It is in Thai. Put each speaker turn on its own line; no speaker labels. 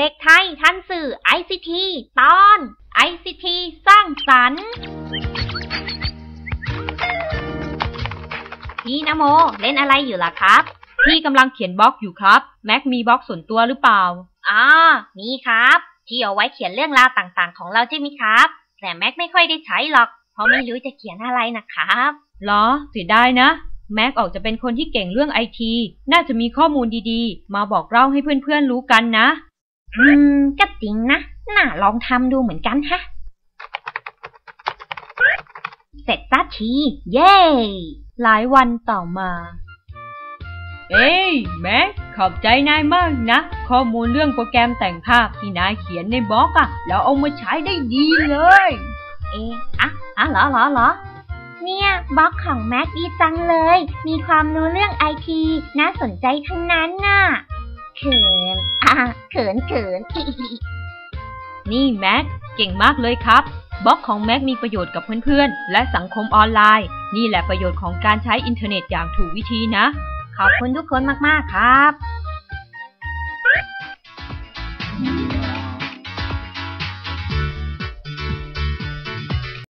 เด็กไทยทันสื่อ ICT ตอน ICT สร้างสรรค์ พี่นโมเล่นอะไรอยู่ล่ะครับ
พี่กำลังเขียนบล็อกอยู่ครับ แม็กมีบล็อกส่วนตัวหรือเปล่า
อ๋อมีครับ ที่เอาไว้เขียนเรื่องราวต่างๆ ของเราใช่ไหมครับ แต่แม็กไม่ค่อยได้ใช้หรอก เพราะไม่รู้จะเขียนอะไรนะครับ
เหรอเสียดายนะแม็กออกจะเป็นคนที่เก่งเรื่องไอที น่าจะมีข้อมูลดีๆ มาบอกเล่าให้เพื่อนๆรู้กันนะ
อืม ก็จริงนะ น่าลองทำดูเหมือนกันฮะ เสร็จสักที เย้
หลายวันต่อมา เอ้ยแม็กขอบใจนายมากนะ ข้อมูลเรื่องโปรแกรมแต่งภาพที่นายเขียนในบล็อกอะแล้วเอามาใช้ได้ดีเลย
เอ๊ะอะอะเหรอเหรอเหรอเนี่ยบล็อกของแม็กดีจังเลย มีความรู้เรื่องไอที น่าสนใจทั้งนั้นน่ะ เขินอะ เขินเขิน
นี่แม็กเก่งมากเลยครับบล็อกของแม็กมีประโยชน์กับเพื่อนๆ และสังคมออนไลน์ นี่แหละประโยชน์ของการใช้อินเทอร์เน็ตอย่างถูกวิธีนะ
ขอบคุณทุกคนมากๆครับ